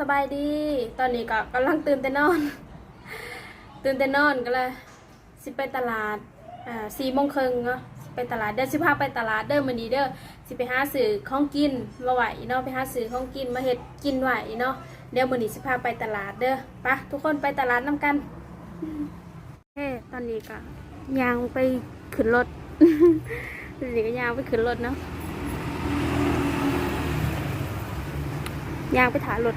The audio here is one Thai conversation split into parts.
สบายดี ตอนนี้ก็กำลังตื่นแต่นอน ตื่นแต่นอนก็เลยสิไปตลาดอ่าสี่โมงครึ่งเนาะไปตลาดเด้อสิพาไปตลาดเด้อมื้อนี้เด้อสิไปหาซื้อของกินมาไหวเนาะไปหาซื้อของกินมาเฮ็ดกินไหวเนาะเดี๋ยวมื้อนี้สิพาไปตลาดเด้อไปะทุกคนไปตลาดนํกันเฮ้ตอนนี้ก็ยางไปขึ้นรถตอนนี้ก็ยางไปขึ้นรถเนาะยางไปถ่ายรถ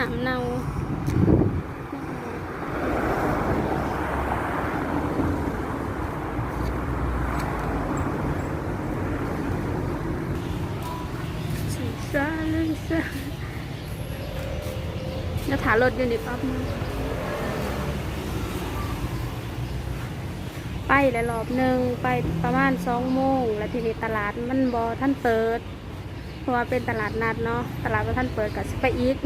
หนามเนาสีซ่าเลยซ่าแล้วถารถอยู่ในปั๊บไปแล้วรอบหนึ่งไปประมาณสองโมง แล้วทีนี้ตลาดมันบอท่านเปิด เพราะว่าเป็นตลาดนัดเนาะ ตลาดว่าท่านเปิดกับไปอีก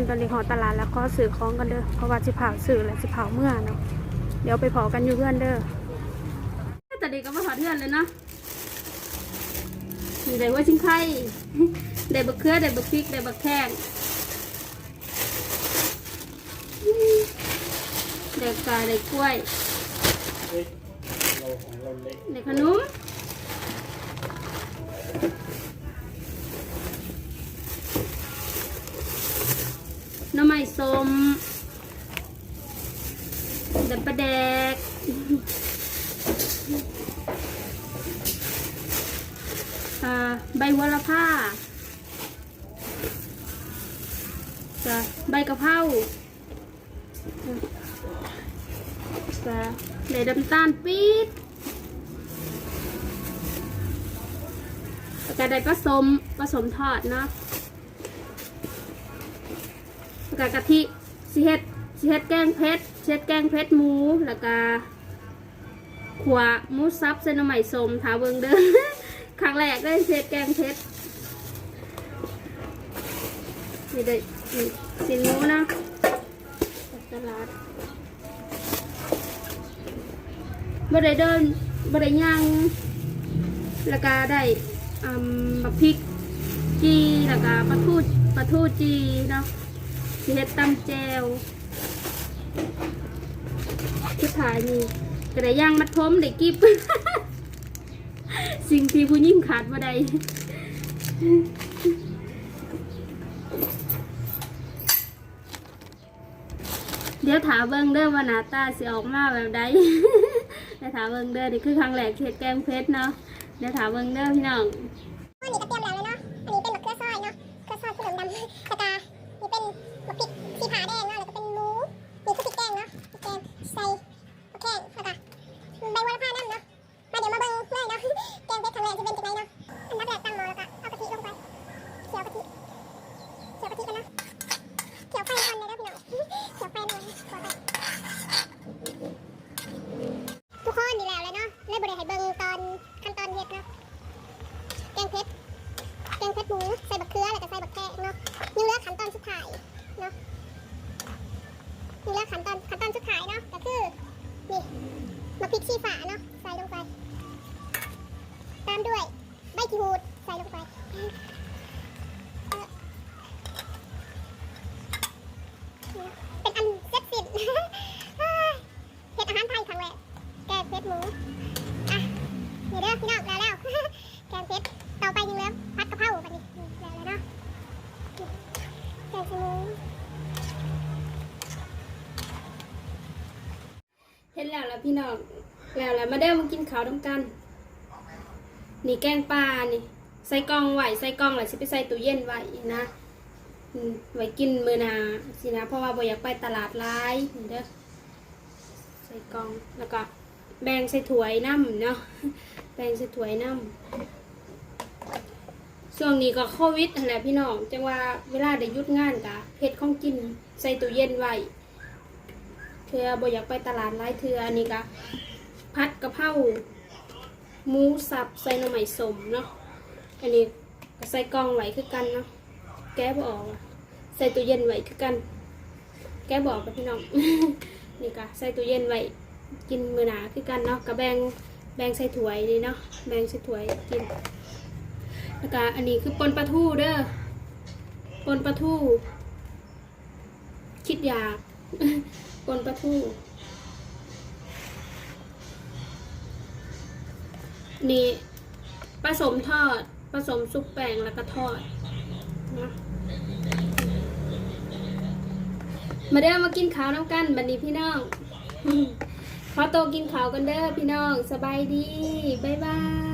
นตอนนี้ขอตลาดแล้วก็ซื้อของกันเด้อเพราะว่าสิเผาซื้อและสิเผาเมื่อเนาะเดี๋ยวไปเผากันอยู่เพื่อนเด้อแต่ดีก็มาถอดเพื่อนเลยเนาะมีได้ว่าชิงไข่ได้บักเขือได้บักพริกได้บักแข้งได้กาได้กล้วยเล็กเราของเราเล็กได้ขนมหน้ำไม้ ส้มเดับปลาแดกอ่าใบหัวละผ้าจะใบกะเพราจะได้น้ำตาลปี๊บแล้วก็ได้ผสมผสมทอดเนาะแล้ว ก็กะทิสิเฮ็ดสิเฮ็ดแกงเพชรเฮ็ดแกงเพชรหมู แล้วก็ขวหมูซับเส้นหน่อไม้ส้มถาเบิงเด้อครั้งแรกได้เฮ็ดแกงเพชรนี่ได้สินหมูนะตลาดบ่ได้เดินบ่ได้ย่างแล้วก็ได้อืมบักพริกจีแล้วก็ปลาทูปลาทูจีเนาะ สิเฮ็ดตำแจวสุดท้ายนี่ก็ได้ย่างมัดผมได้กิบ สิ่งที่ผู้หญิงขาดบ่ได้เดี๋ยวถามเบิ่งเด้อว่าหน้าตาสิออกมาแบบใด เดี๋ยวถามเบิ่งเด้อนี่คือครั้งแรกเฮ็ดแกงเพชรเนาะ เดี๋ยวถามเบิ่งเด้อพี่น้องอันนี้ก็เตรียมแล้วเลยเนาะ อันนี้เป็นมะเขือซอยเนาะเขือซอยคือเหลืองดำกระตา นี่เป็นมะพริกสีผาแดงเนาะแล้วก็เป็นหมูนี่คือพริกแกงเนาะพริกแกงใส่มะแข้งแล้วก็ใบวะลพาน้ำเนาะมาเดี๋ยวมาเบิ่งาะ ป่เนาะใส่ลงไป ตามด้วยใบกีหูดใส่ลงไปเป็นอันเสร็จสิ้นเฮ็ดอาหารไทยครั้งแรกแกงเผ็ดหมูอะนี่เด้อพี่น้องแล้วแล้วแกงเผ็ดต่อไปยังเรื่มพัดกะเพราแบบนี้แล้วเนาะแกงหมู็นแล้วแล้วพี่น้องแล้วแล้วมาเด้อมากินข้าวน้ำกัน นี่แกงปลานี่ใส่กล่องไหวใส่กล่องแล้วสิไปใส่ตู้เย็นไว้นะไว้กินมื้อหนาสินะเพราะว่าบ่อยากไปตลาดหลายนี่เด้อใส่กล่องแล้วก็แบ่งใส่ถ้วยน้ำเนาะแบ่งใส่ถ้วยน้ำช่วงนี้ก็โควิดแหละพี่น้องจังว่าเวลาได้ยุดงานกะเฮ็ดของกินใส่ตู้เย็นไว้ เทือบ่อยากไปตลาดหลายเทืออันนี้ก็พัดกะเพราหมูสับใส่หน่อไม้สมเนาะอันนี้ก็ใส่กล่องไว้คือกันเนาะแก้บออกใส่ตู้เย็นไว้คือกัน แก้บออกกับพี่น้องนี่ก็ใส่ตู้เย็นไว้กินมื้อหนาคือกันเนาะก็แบ่งแบ่งใส่ถ้วยนี่เนาะแบ่งใส่ถ้วยกินแล้วก็อันนี้คือปนปลาทูเด้อปนปลาทูคิดอยาก ปนปลาทูนี่ผสมทอดผสมซุปแป้งแล้วก็ทอดนะมาเด้อมากินข้าวน้ำกันบันนี้พี่น้อง ขอโตกินข้าวกันเด้อพี่น้อง สบายดี บ๊ายบาย